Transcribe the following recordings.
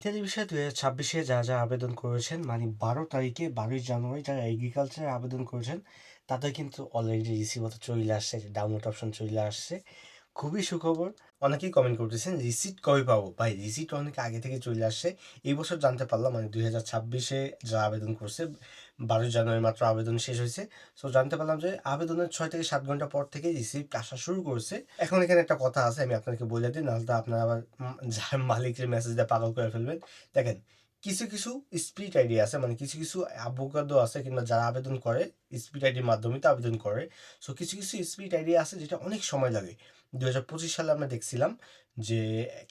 ইত্যাদি বিষয়ে দুই হাজার ছাব্বিশে যারা যারা আবেদন করেছেন মানে বারো তারিখে, বারোই জানুয়ারি যারা এগ্রিকালচারে আবেদন করেছেন, তাদের কিন্তু অলরেডি রিসিভ হতে চলে আসছে ডাউনলোড অপশন চলে আসছে। খুবই সুখবর। অনেকেই কমেন্ট করতেছেন, রিসিট কবে পাবো? ভাই, রিসিট অনেক আগে থেকে চলে আসছে এই বছর জানতে পারলাম মানে দুই হাজার ছাব্বিশে যারা আবেদন করছে, বারোই জানুয়ারি মাত্র আবেদন শেষ হয়েছে। সো জানতে পারলাম যে, আবেদনের ছয় থেকে সাত ঘণ্টা পর থেকে রিসিপ্ট আসা শুরু করছে। এখন এখানে একটা কথা আছে, আমি আপনাকে বলে দিই, নাহলে তো আপনারা আবার মালিকের মেসেজটা পাগল করে ফেলবেন। দেখেন কিছু কিছু স্পিড আইডি আছে মানে কিছু কিছু অ্যাভোকাদো আছে কিংবা যারা আবেদন করে স্পিড আইডির মাধ্যমে তো আবেদন করে। সো কিছু কিছু স্পিড আইডি আছে যেটা অনেক সময় লাগে। দু হাজার পঁচিশ সালে আমরা দেখছিলাম যে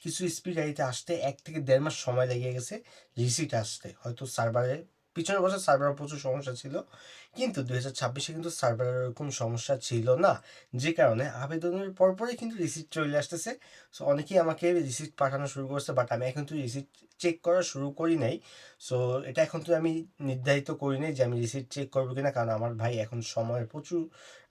কিছু স্পিড আইডিতে আসতে এক থেকে দেড় মাস সময় লেগে গেছে রিসিট আসতে। হয়তো সার্ভারে পিছনের বছর সার্ভারে প্রচুর সমস্যা ছিল, কিন্তু দুই হাজার ছাব্বিশে কিন্তু সার্ভারের এরকম সমস্যা ছিল না। যে কারণে আবেদনের পরপরই কিন্তু রিসিট চলে আসতেছে। সো অনেকেই আমাকে রিসিট পাঠানো শুরু করছে বাট আমি এখন তো রিসিট চেক করা শুরু করি নাই। সো এটা এখন তো আমি নির্ধারিত করি নাই যে আমি রিসিট চেক করব কিনা, কারণ আমার ভাই এখন সময়ের প্রচুর,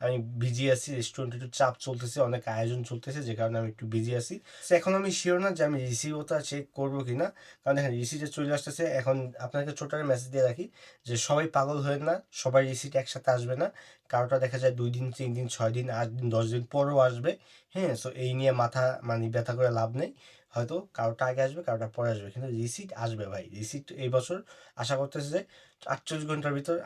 আমি বিজি আছি রেস্টুরেন্টে একটু চাপ চলতেছে, অনেক আয়োজন চলতেছে, যে কারণে আমি একটু বিজি আছি। সো এখন আমি শিওর না যে আমি রিসিভটা চেক করব কিনা, কারণ দেখেন রিসিটে চলে আসতেছে। এখন আপনাকে ছোট মেসেজ দিয়ে রাখি যে সবাই পাগল হয়ে না, সবাই রিসিট একসাথে আসবে না। কারোটা দেখা যায় দুই দিন, তিন দিন, ছয় দিন, আট দিন, দশ দিন পরেও আসবে। হ্যাঁ সো এই নিয়ে মাথা মানে ব্যথা করে লাভ নেই। হয়তো কারোটা আগে আসবে, কারোটা পরে আসবে। কিন্তু রিসিট আসবে ভাই। রিসিট এই বছর আশা করতেছে যে আটচল্লিশ ঘণ্টার ভিতর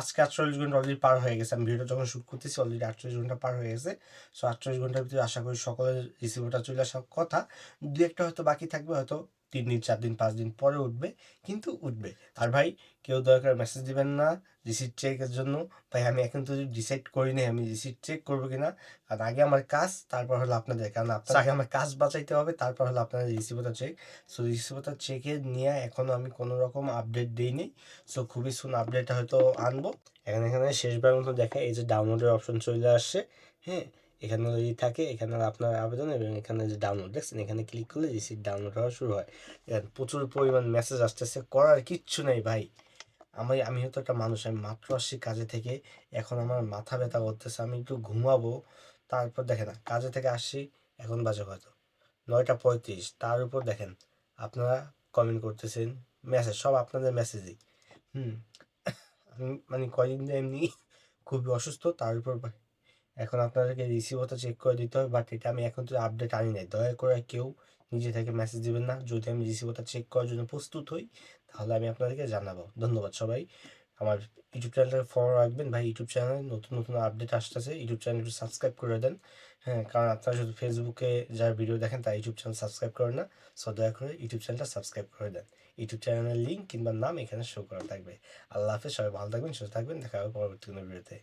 আজকে আটচল্লিশ ঘণ্টা অলরেডি পার হয়ে গেছে। আমি ভিডিও যখন শ্যুট করতেছি অলরেডি আটচল্লিশ ঘণ্টা পার হয়ে গেছে। সো আটচল্লিশ ঘণ্টার ভিতরে আশা করি সকলের রিসিভারটা চলে আসার কথা। দু একটা হয়তো বাকি থাকবে, হয়তো তিন দিন চার দিন পাঁচ দিন পরে উঠবে কিন্তু উঠবে। আর ভাই কেউ দয়া করে মেসেজ দিবেন না রিসিট চেকের জন্য। ভাই আমি এখন তো ডিসাইড করি করিনি আমি রিসিট চেক করব কিনা। কারণ আগে আমার কাজ তারপর হলো আপনাদের। কারণ আপনার আগে আমার কাজ বাঁচাইতে হবে তারপর হলো আপনাদের রিসিভারটা চেক সো রিসিভারটা চেকের নিয়ে এখনও আমি কোনো রকম আপডেট দিইনি সো খুবই সুন আপডেট হয়তো আনব। এখানে এখানে শেষবার মতো দেখা এই যে ডাউনলোডের অপশন চলে আসছে। হ্যাঁ এখানে যদি থাকে, এখানে আপনার আবেদন এবং এখানে যে ডাউনলোড দেখছেন? এখানে ক্লিক করলে রিসিট ডাউনলোড হওয়া শুরু হয়। এখানে প্রচুর পরিমাণ মেসেজ আসতেছে, করার কিচ্ছু নেই ভাই। আমি আমি হয়তো একটা মানুষ, আমি মাত্র আসছি কাজে থেকে, এখন আমার মাথা ব্যথা করতেছে, আমি একটু ঘুমাবো, তারপর দেখেন, কাজে থেকে আসছি, এখন বাজে হয়তো নয়টা পঁয়ত্রিশ। তার উপর দেখেন, আপনারা কমেন্ট করতেছেন মেসেজ সব আপনাদের মেসেজই হুম, আমি মানে কয়দিন এমনি খুবই অসুস্থ, তার উপর এখন আপনাদেরকে রিসিভ রিসিভারটা চেক করে দিতে হবে বাট এটা আমি এখন তো আপডেট আনি নাই। দয়া করে কেউ নিজে থেকে মেসেজ দিবেন না। যদি আমি রিসিভারটা চেক করার জন্য প্রস্তুত হই, তাহলে আমি আপনাদেরকে জানাব। ধন্যবাদ সবাই। আমার ইউটিউব চ্যানেলটা ফলো রাখবেন। ভাই ইউটিউব চ্যানেলে নতুন নতুন আপডেট আসতেছে। ইউটিউব চ্যানেল একটু সাবস্ক্রাইব করে দেন। হ্যাঁ কারণ আপনারা শুধু ফেসবুকে যারা ভিডিও দেখেন, তার ইউটিউব চ্যানেল সাবস্ক্রাইব করেন না। সো দয়া করে ইউটিউব চ্যানেলটা সাবস্ক্রাইব করে দেন। ইউটিউব চ্যানেলের লিঙ্ক কিংবা নাম এখানে শো করা থাকবে। আল্লাহ হাফেজ। সবাই ভালো থাকবেন, সুস্থ থাকবেন। দেখা হবে পরবর্তী কোনো ভিডিওতে